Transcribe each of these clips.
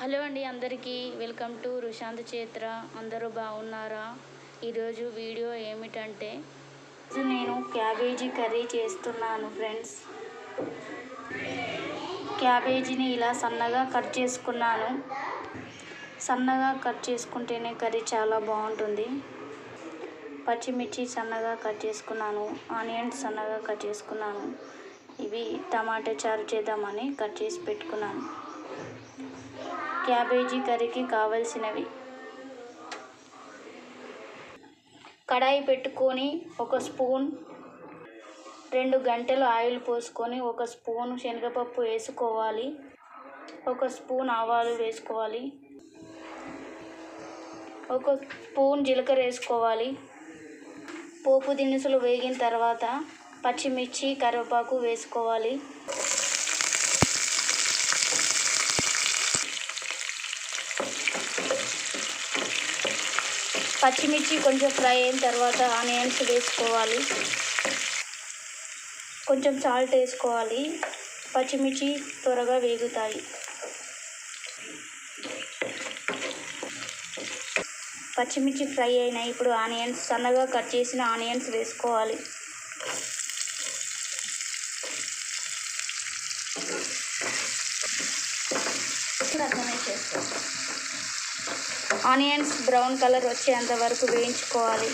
Hello అండి అందరికీ. Welcome to Rushanth Chetra. అందరూ బాగున్నారా? ఈరోజు వీడియో ఏమిటంటే నేను క్యాబేజీ కర్రీ చేస్తున్నాను ఫ్రెండ్స్. క్యాబేజీని ఇలా సన్నగా కట్ చేసుకున్నాను. సన్నగా కట్ చేసుకుంటేనే కర్రీ చాలా బాగుంటుంది. పచ్చిమిర్చి సన్నగా కట్ చేసుకున్నాను. ఆనియన్స్ సన్నగా కట్ చేసుకున్నాను. ఇవి టమాటా చారు చేద్దామని కట్ చేసి పెట్టుకున్నాను. క్యాబేజీ కర్రీకి కావలసినవి. కడాయి పెట్టుకొని ఒక స్పూన్ రెండు గంటలు ఆయిల్ పోసుకొని ఒక స్పూన్ శనగపప్పు వేసుకోవాలి. ఒక స్పూన్ ఆవాలు వేసుకోవాలి. ఒక స్పూన్ జీలకర్ర వేసుకోవాలి. పోపు దినుసులు వేగిన తర్వాత పచ్చిమిర్చి కరివేపాకు వేసుకోవాలి. పచ్చిమిర్చి కొంచెం ఫ్రై అయిన తర్వాత ఆనియన్స్ వేసుకోవాలి. కొంచెం సాల్ట్ వేసుకోవాలి. పచ్చిమిర్చి త్వరగా వేగుతాయి. పచ్చిమిర్చి ఫ్రై అయినాయి ఇప్పుడు ఆనియన్స్ సన్నగా కట్ చేసిన ఆనియన్స్ వేసుకోవాలి. ఆనియన్స్ బ్రౌన్ కలర్ వచ్చేంత వరకు వేయించుకోవాలి.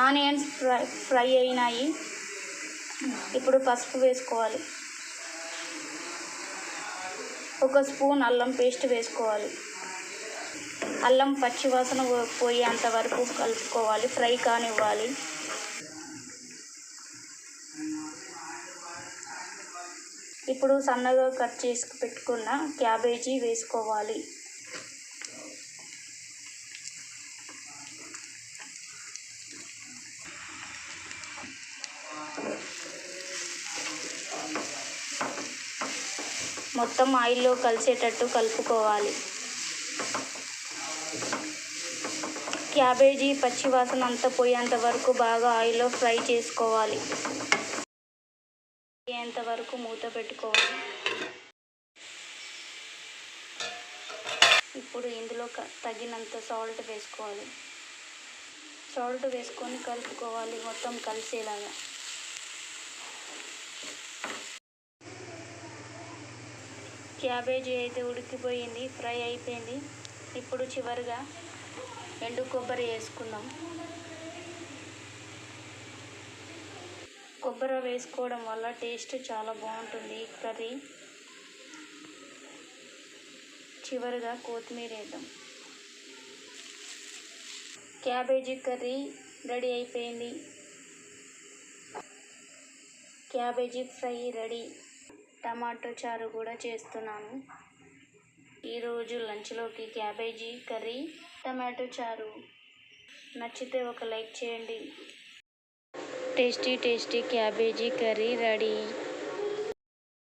ఆనియన్స్ ఫ్రై ఫ్రై అయినాయి. ఇప్పుడు పసుపు వేసుకోవాలి. ఒక స్పూన్ అల్లం పేస్ట్ వేసుకోవాలి. అల్లం పచ్చివాసన పోయేంత వరకు కలుపుకోవాలి ఫ్రై కానివ్వాలి. ఇప్పుడు సన్నగా కట్ చేసి పెట్టుకున్న క్యాబేజీ వేసుకోవాలి. మొత్తం ఆయిల్లో కలిసేటట్టు కలుపుకోవాలి. క్యాబేజీ పచ్చివాసన అంతా పోయేంత వరకు బాగా ఆయిల్లో ఫ్రై చేసుకోవాలి. అయ్యేంత వరకు మూత పెట్టుకోవాలి. ఇప్పుడు ఇందులో తగినంత సాల్ట్ వేసుకోవాలి. సాల్ట్ వేసుకొని కలుపుకోవాలి మొత్తం కలిసేలాగా. క్యాబేజీ అయితే ఉడికిపోయింది ఫ్రై అయిపోయింది. ఇప్పుడు చివరిగా ఎండు కొబ్బరి వేసుకుందాం. కొబ్బరి వేసుకోవడం వల్ల టేస్ట్ చాలా బాగుంటుంది. కర్రీ చివరిగా కొత్తిమీర వేద్దాం. క్యాబేజీ కర్రీ రెడీ అయిపోయింది. Cabbage fry ready. టమాటో చారు కూడా చేస్తున్నాను. ఈరోజు లంచ్లోకి క్యాబేజీ కర్రీ టమాటో చారు. నచ్చితే ఒక లైక్ చేయండి. Tasty tasty cabbage curry ready.